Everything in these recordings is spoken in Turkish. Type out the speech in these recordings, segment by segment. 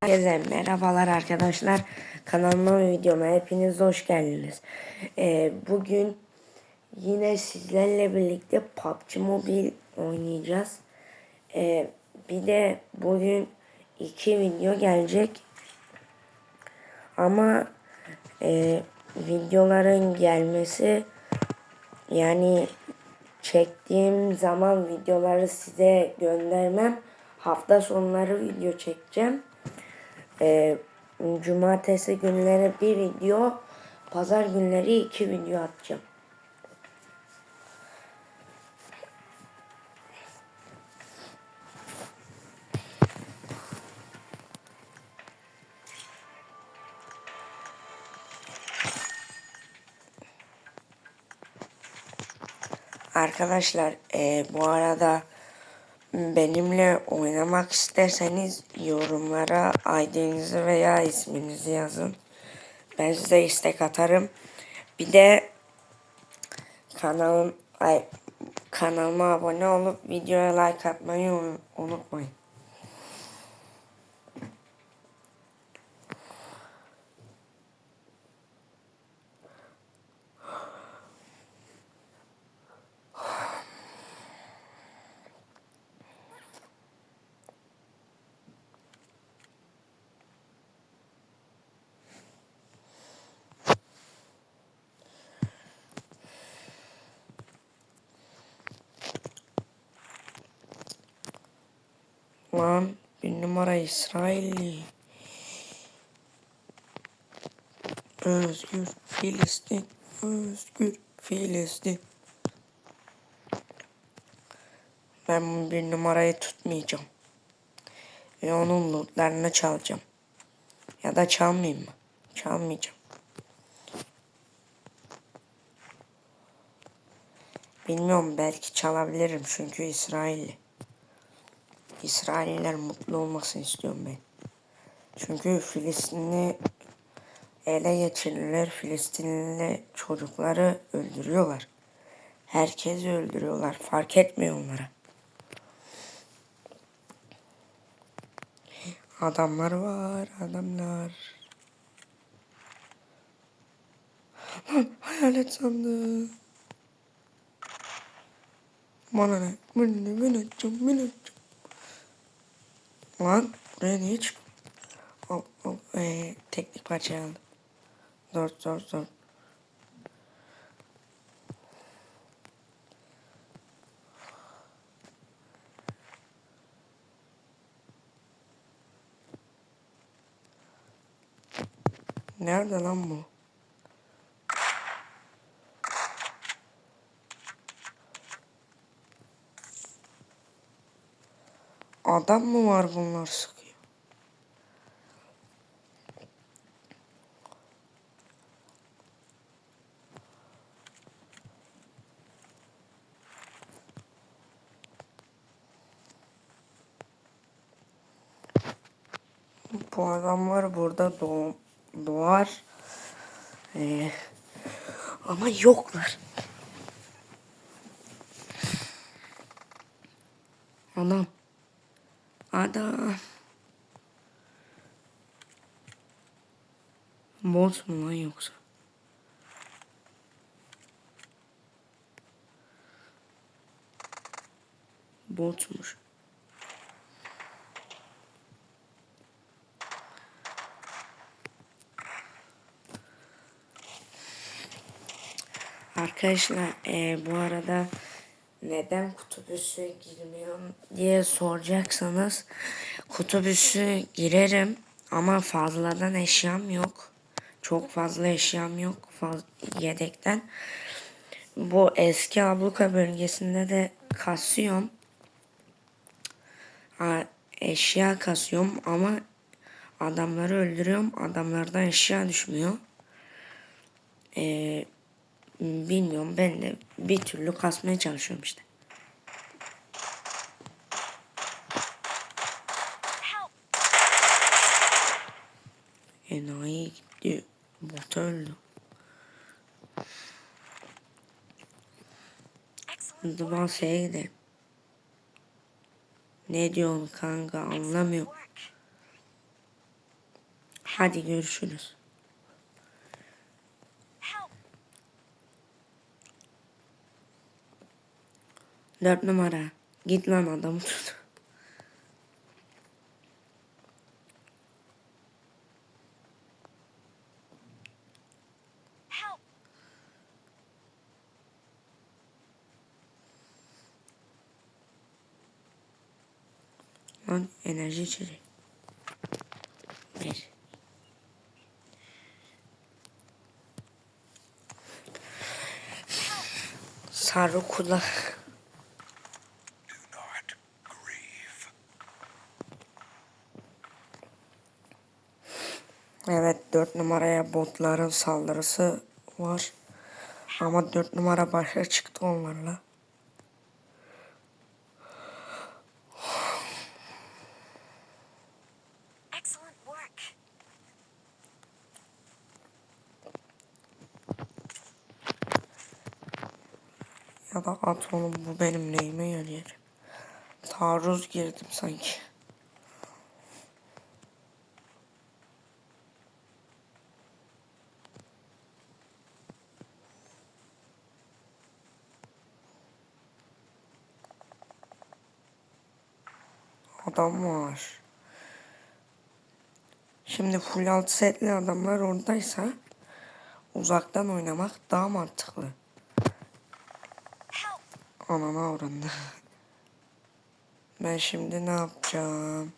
Herkese merhabalar arkadaşlar. Kanalıma videoma hepiniz hoş geldiniz. Ee, bugün yine sizlerle birlikte PUBG Mobile oynayacağız. Ee, bir de bugün iki video gelecek. Ama e, videoların gelmesi yani çektiğim zaman videoları size göndermem. Hafta sonları video çekeceğim. Ee, cumartesi günleri bir video, pazar günleri iki video atacağım. Arkadaşlar e, bu arada benimle oynamak isterseniz yorumlara ID'nizi veya isminizi yazın. Ben size istek atarım. Bir de kanalım ay, kanalıma abone olup videoya like atmayı un- unutmayın. Lan bir numara İsrailli. Özgür Filistin. Özgür Filistin. Ben bir numarayı tutmayacağım. Ve onun lootlarını çalacağım. Ya da çalmayayım mı? Çalmayacağım. Bilmiyorum belki çalabilirim çünkü İsrailli. İsrailler mutlu olmasını istiyorum ben. Çünkü Filistinli ele geçirirler. Filistinli çocukları öldürüyorlar. Herkesi öldürüyorlar. Fark etmiyor onlara. Adamlar var, adamlar. Lan hayalet sandım. Bana ne? Açacağım, ben açacağım. Lan buraya niye çık? O, o, ee, teknik parça aldım. Zor zor zor. Nerede lan bu? Adam mı var bunlar sıkıyor? Bu adamlar burada doğ doğar. Ee, ama yoklar. Adam. Adam. Bot mu lan yoksa? Botmuş. Arkadaşlar e, bu arada neden kutubüsü girmiyorum diye soracaksanız kutubüsü girerim ama fazladan eşyam yok. Çok fazla eşyam yok faz yedekten. Bu eski abluka bölgesinde de kasıyorum. Eşya kasıyorum ama adamları öldürüyorum. Adamlardan eşya düşmüyor. Eee Bilmiyorum ben de bir türlü kasmaya çalışıyorum işte. Enayi gitti. Bot öldü. Duman şeye gidelim. Ne diyorsun kanka anlamıyorum. Hadi görüşürüz. Dört numara. Git lan adamı tut. Lan enerji içecek. Ver. Sarı kulak. Evet 4 numaraya botların saldırısı var. Ama 4 numara başa çıktı onlarla. Ya da at oğlum bu benim neyime yarayacak. Taarruz girdim sanki. Adam var. Şimdi full alt setli adamlar oradaysa uzaktan oynamak daha mantıklı. Anana orandı. Ben şimdi ne yapacağım?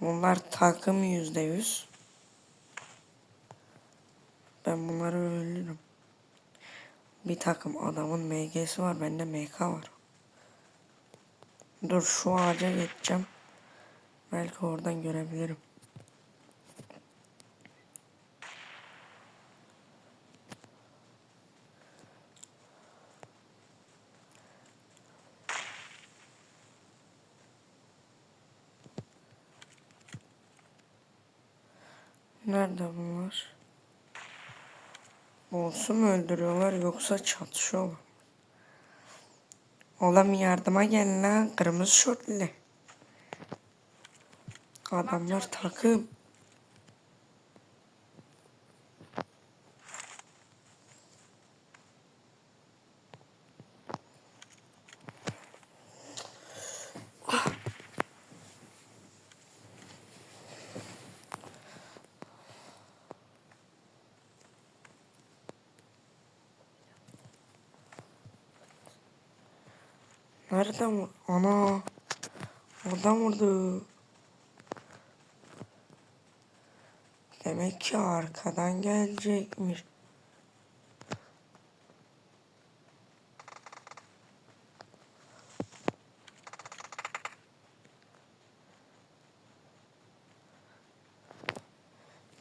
Bunlar takım yüzde yüz. Ben bunları öldürürüm. Bir takım adamın MG'si var. Bende MK var. Dur şu ağaca geçeceğim. Belki oradan görebilirim. Nerede bunlar? Boss'u mu öldürüyorlar yoksa çatışıyorlar? Oğlum yardıma gel lan kırmızı şortlu. Adamlar takım. Nereden vur? Ana. Oradan vurdu. Demek ki arkadan gelecekmiş.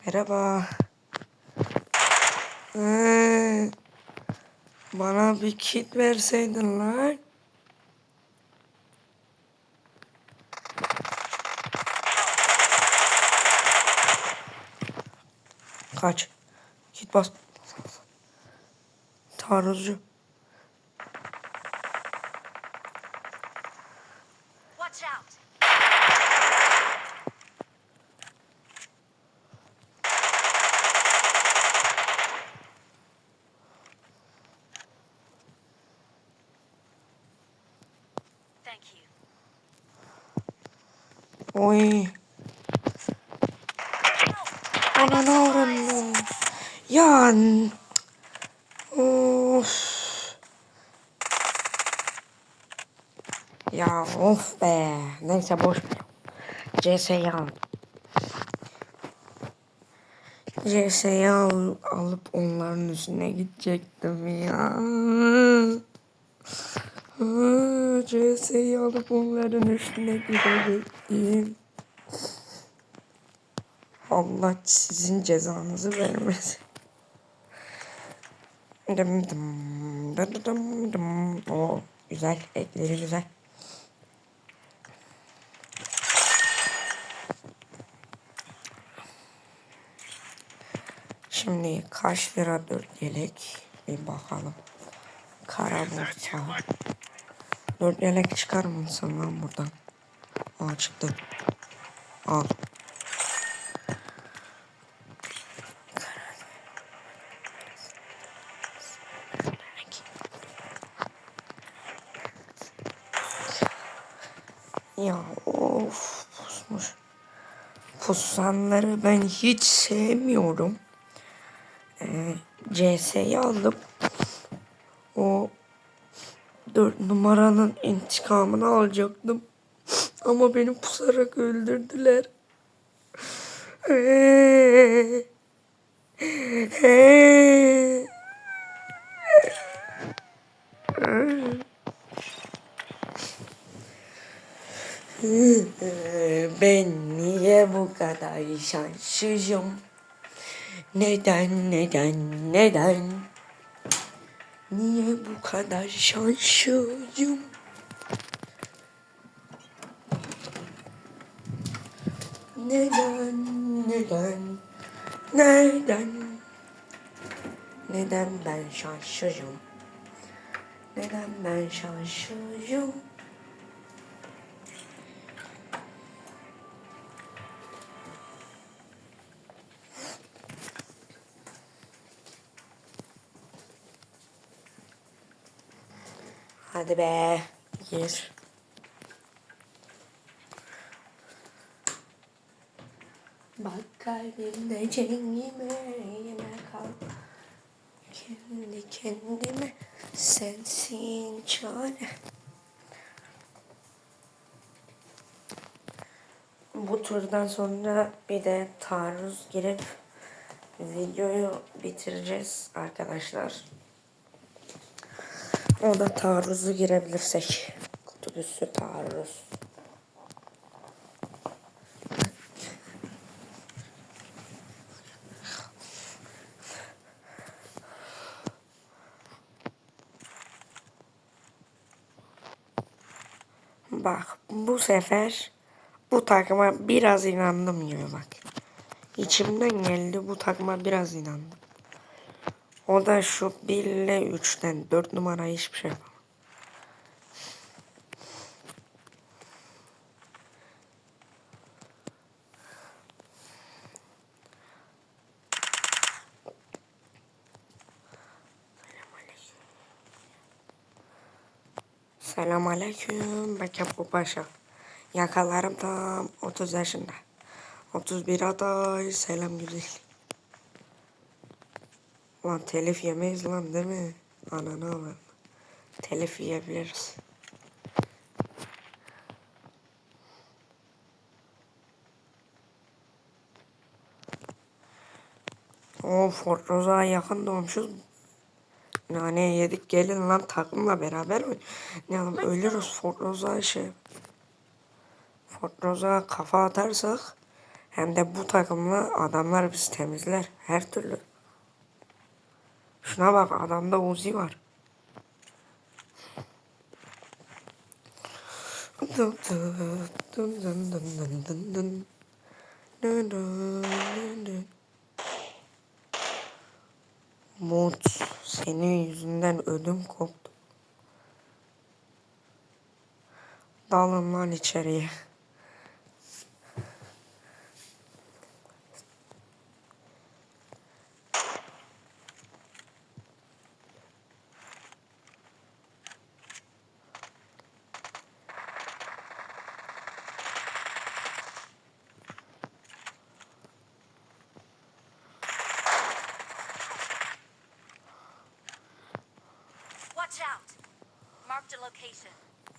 Merhaba. Ee, bana bir kit verseydin lan. Kaç. Git bas. Taarruzcu. Ya of be. Neyse boş ver. CS'yi al. CS'yi al, alıp onların üstüne gidecektim ya. CS'yi alıp onların üstüne gidecektim. Allah sizin cezanızı vermesin. Dım dım, dım dım dım. Oo, güzel, ekleri güzel. Şimdi kaç lira dörtgelik bir bakalım. Kara borsa. Dörtgelik çıkar mısın lan buradan? Aa çıktı. Al. Ya of pusmuş. Pusanları ben hiç sevmiyorum. Ee, CS'yi aldım. O 4 numaranın intikamını alacaktım. Ama beni pusarak öldürdüler. Ben niye bu kadar şanssızım? Neden, neden, neden? Niye bu kadar şanssızım? Neden, neden, neden? Neden ben şanssızım? Neden ben şanssızım? Hadi be. Gir. Bak kalbimde cengime yine kal. Kendi kendime sensin çare. Bu turdan sonra bir de taarruz girip videoyu bitireceğiz arkadaşlar. O da taarruzu girebilirsek. Kutubüsü taarruz. Bak bu sefer bu takıma biraz inandım gibi bak. İçimden geldi bu takıma biraz inandım. O da şu 1 ile 3'ten 4 numara hiçbir şey yapamam. Selam aleyküm. Bekir bu paşa. Yakalarım tam 30 yaşında. 31 aday. Selam güzel. Lan telif yemeyiz lan değil mi? Ananı avradım. Telif yiyebiliriz. O Fort Rosa'ya yakın doğmuşuz. Nane yedik gelin lan takımla beraber mi? Ne oğlum ölürüz Fort Rosa şey. Fort Rosa kafa atarsak hem de bu takımla adamlar bizi temizler her türlü. Şuna bak adamda Uzi var. Dın dın dın dın dın dın. Dın dın dın dın. Mut, senin yüzünden ödüm koptu. Dalın lan içeriye.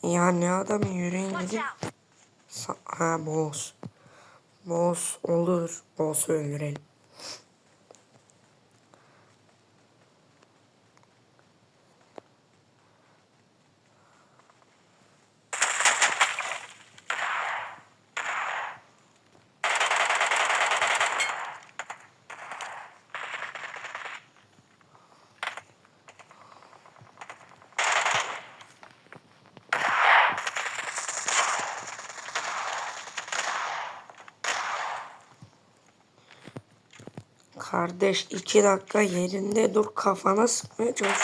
Ya ne adam yürüyün Watch gidin. out! Sa- ha boss. Boss olur. Boss'u öldürelim. Kardeş iki dakika yerinde dur kafana sıkmaya çalış.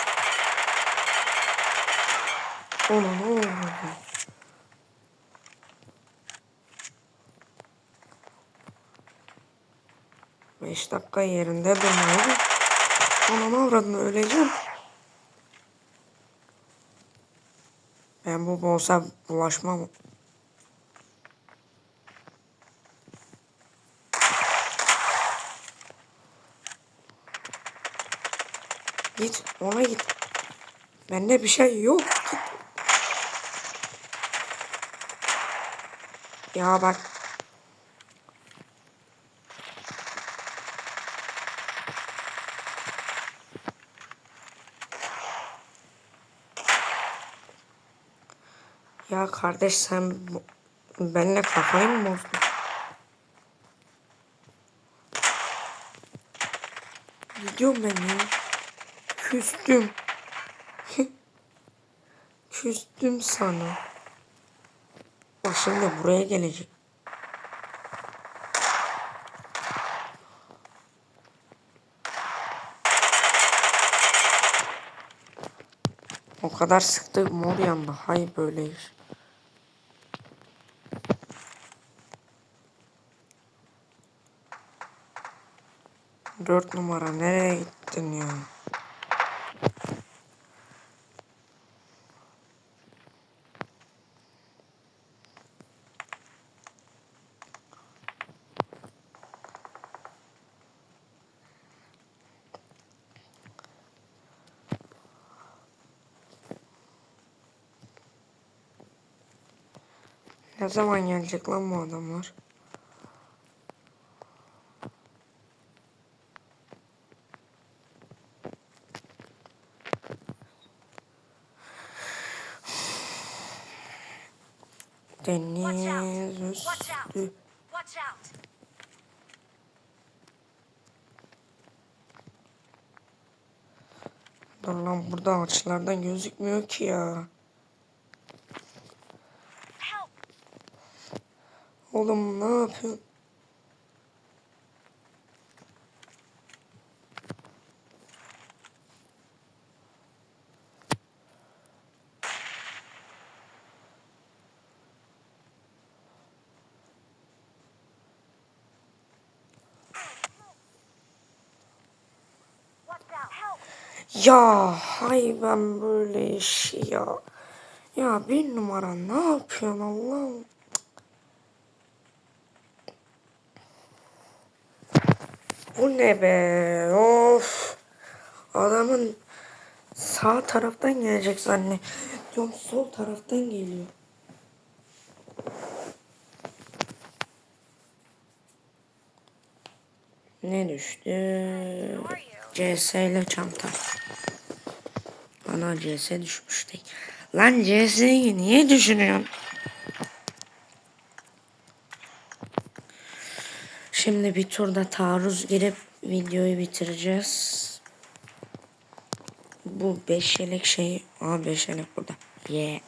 Ona ne oldu? Beş dakika yerinde durmayı. Ona ne uğradın öleceğim. Ben bu boss'a bulaşmam. Git ona git. Bende bir şey yok. Ya bak. Ya kardeş sen benimle kafayı mı bozdun? Gidiyorum ben ya. Küstüm. Küstüm sana. Bak şimdi buraya gelecek. O kadar sıktı mor yandı. Hay böyle iş. Dört numara nereye gittin ya? Ne zaman gelecek lan bu adamlar? Deniz üstü. Dur lan burada ağaçlardan gözükmüyor ki ya. Help. Oğlum ne yapıyorsun? Ya hay ben böyle iş ya. Ya bir numara ne yapıyorsun Allah'ım? Bu ne be? Of. Adamın sağ taraftan gelecek zannediyorum. Sol taraftan geliyor. Ne düştü? CS ile çanta. Bana CS düşmüş değil. Lan CS'yi niye düşünüyorsun? Şimdi bir turda taarruz girip videoyu bitireceğiz. Bu 5 yelek şey. Aa 5 yelek burada. Yeah.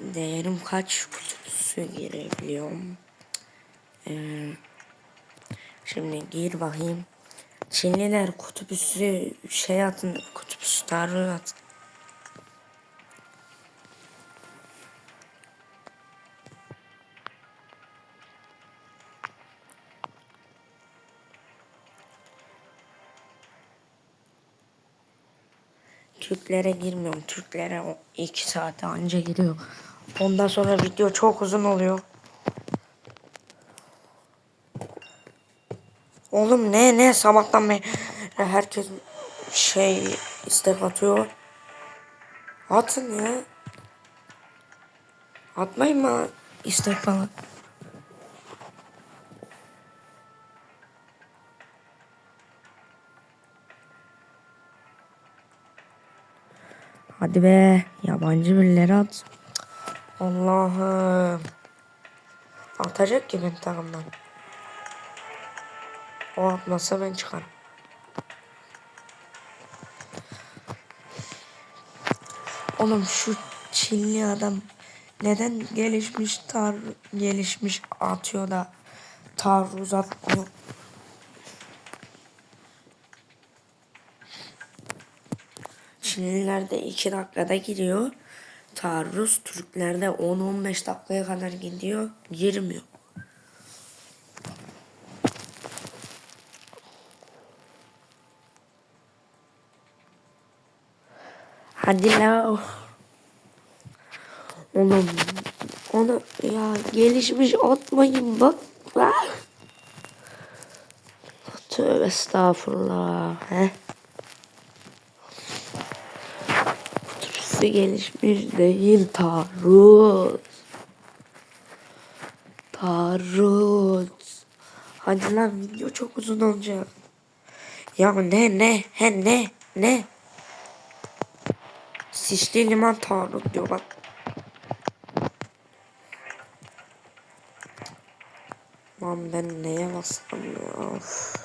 Değerim kaç kutusu girebiliyorum? Ee, şimdi gir bakayım. Çinliler kutup üstü şey atın, kutup üstü taarruz atın. Türklere girmiyorum. Türklere o iki saate anca giriyor. Ondan sonra video çok uzun oluyor. Oğlum ne ne sabahtan beri herkes şey istek atıyor. Atın ya. Atmayın mı istek falan. Hadi be yabancı birileri at. Allah'ım. Atacak ki ben takımdan. O atmasa ben çıkarım. Oğlum şu Çinli adam neden gelişmiş tar gelişmiş atıyor da taarruz atmıyor. Çinliler de 2 dakikada giriyor. Taarruz Türklerde 10-15 dakikaya kadar gidiyor. Girmiyor. Hadi la. Oğlum. Onu ya gelişmiş atmayın bak. Ah. Tövbe estağfurullah. He. Türküsü gelişmiş değil taarruz. Taarruz. Hadi lan video çok uzun olacak. Ya ne ne he ne ne. Sisli liman taarruz diyor bak. Lan ben neye bastım ya? Of.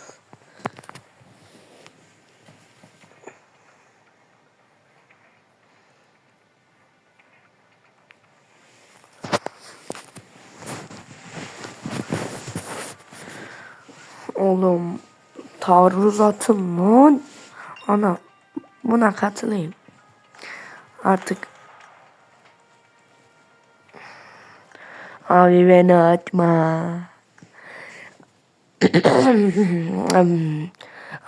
Oğlum taarruz atın lan. Ana buna katılayım. Artık Abi beni atma.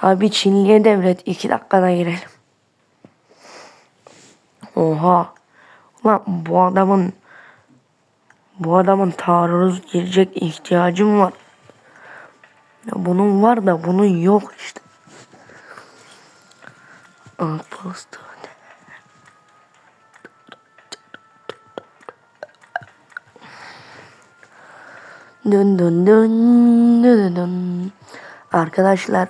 Abi Çinli'ye devret. iki dakikada girelim. Oha. Ulan bu adamın bu adamın taarruz girecek ihtiyacım var. Ya bunun var da bunun yok işte. Outpost. Dün dün dün dün dün. Arkadaşlar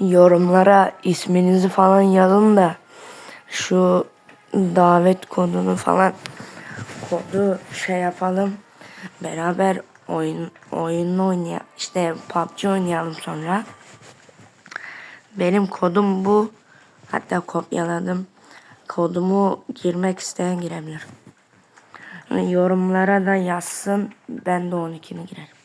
yorumlara isminizi falan yazın da şu davet kodunu falan kodu şey yapalım. Beraber oyun oyun oynayalım. İşte PUBG oynayalım sonra. Benim kodum bu. Hatta kopyaladım. Kodumu girmek isteyen girebilir. Yorumlara da yazsın. Ben de 12'ni girerim.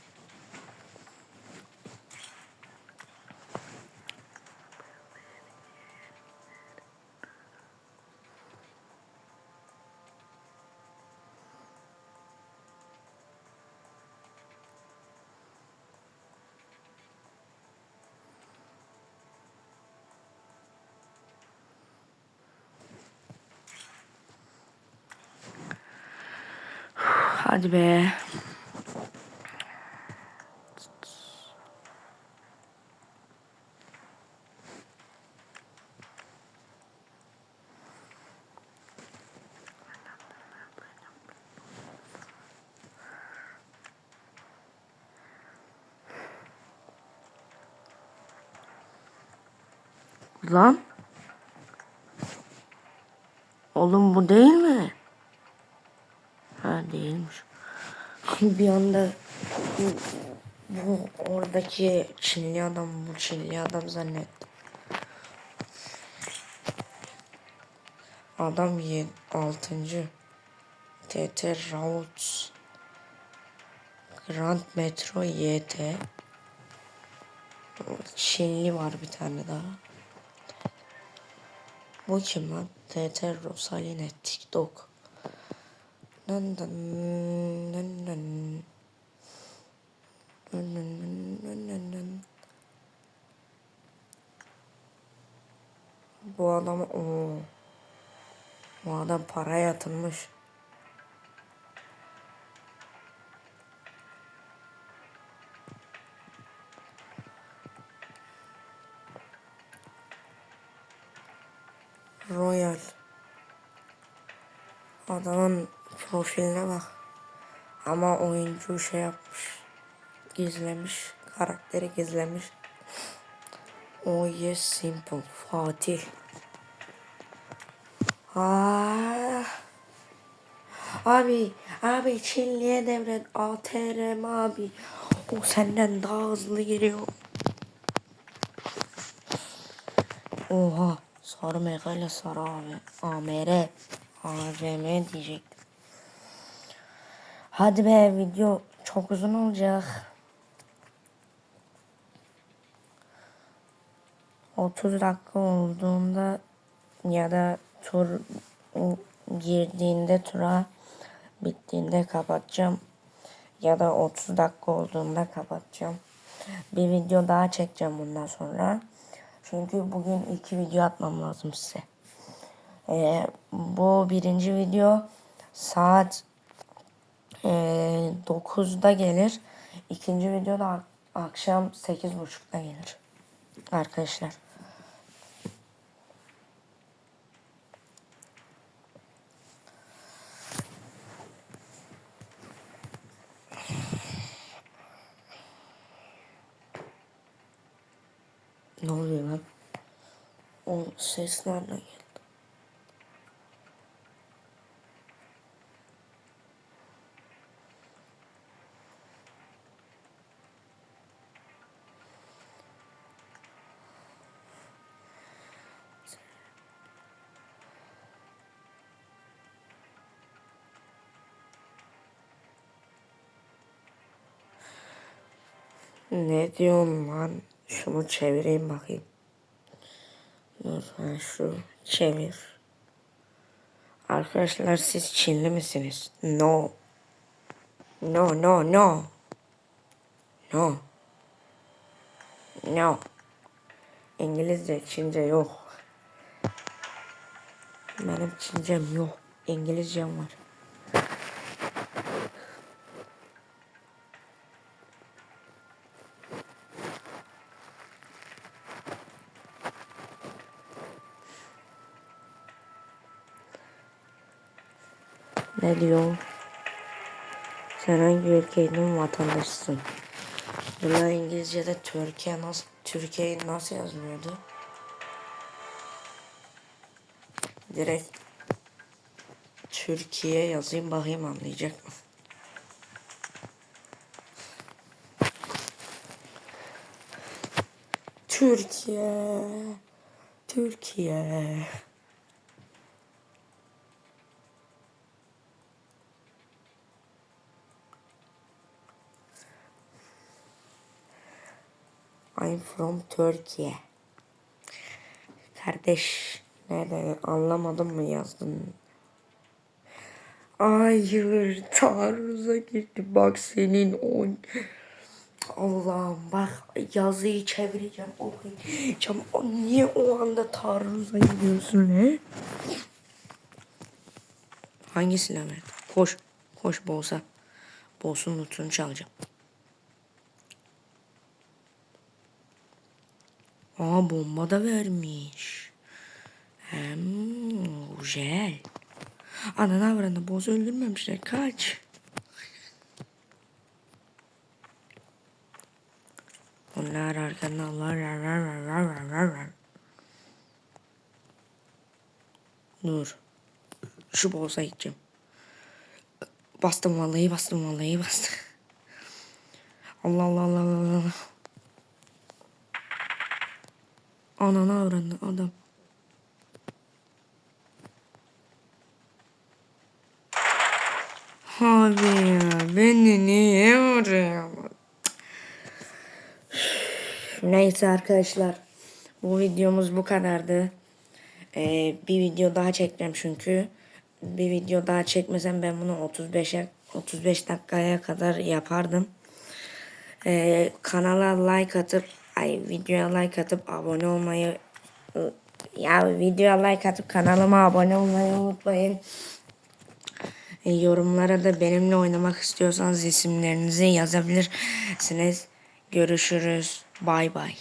Hadi be. Lan. Oğlum bu değil mi? Ha değilmiş. Bir anda bu, oradaki Çinli adam bu Çinli adam zannettim. Adam ye 6. TT Routes Grand Metro YT Çinli var bir tane daha. Bu kim lan? TT Rosaline TikTok. Dın dın dın dın. Dın dın dın dın dın dın. Bu adam o bu adam para yatırmış. Royal. Adamın profiline bak. Ama oyuncu şey yapmış. Gizlemiş. Karakteri gizlemiş. Oh yes simple. Fatih. Ah. Abi, abi Çinli'ye devret ATRM abi. O senden daha hızlı giriyor. Oha. Sarı megayla sarı abi. AMR. AVM diyecektim. Hadi be video çok uzun olacak. 30 dakika olduğunda ya da tur girdiğinde tura bittiğinde kapatacağım. Ya da 30 dakika olduğunda kapatacağım. Bir video daha çekeceğim bundan sonra. Çünkü bugün iki video atmam lazım size. Ee, bu birinci video saat e, 9'da gelir. İkinci video da ak- akşam 8.30'da gelir. Arkadaşlar. Ne oluyor lan? O ses nereden geldi? Ne diyorsun lan? Şunu çevireyim bakayım. Dur ben şu çevir. Arkadaşlar siz Çinli misiniz? No. No no no. No. No. İngilizce, Çince yok. Benim Çincem yok. İngilizcem var. Ne? Sen hangi ülkenin vatandaşısın? Bunlar İngilizce'de Türkiye nasıl Türkiye'yi nasıl yazmıyordu? Direkt Türkiye yazayım bakayım anlayacak mı? Türkiye Türkiye I'm from Turkey. Kardeş nerede anlamadım mı yazdın? Hayır taarruza gitti bak senin o Allah'ım bak yazıyı çevireceğim okuyacağım. Niye o anda taarruza gidiyorsun he? Hangi silah verdi? Koş. Koş Boğaz'a. Boğaz'ın notunu çalacağım. Aa bomba da vermiş. Hmm, güzel. Ananı avranı boz öldürmemişler. Kaç. Onlar arkandan var var var var var var var. Dur. Şu boza gideceğim. Bastım vallahi bastım vallahi bastım. Allah Allah Allah Allah. Ananı avranı adam. Abi ya beni niye oraya Neyse arkadaşlar. Bu videomuz bu kadardı. Ee, bir video daha çekeceğim çünkü. Bir video daha çekmesem ben bunu 35'e 35 dakikaya kadar yapardım. Ee, kanala like atıp ay videoya like atıp abone olmayı ya videoya like atıp kanalıma abone olmayı unutmayın. E, yorumlara da benimle oynamak istiyorsanız isimlerinizi yazabilirsiniz. Görüşürüz. Bay bay.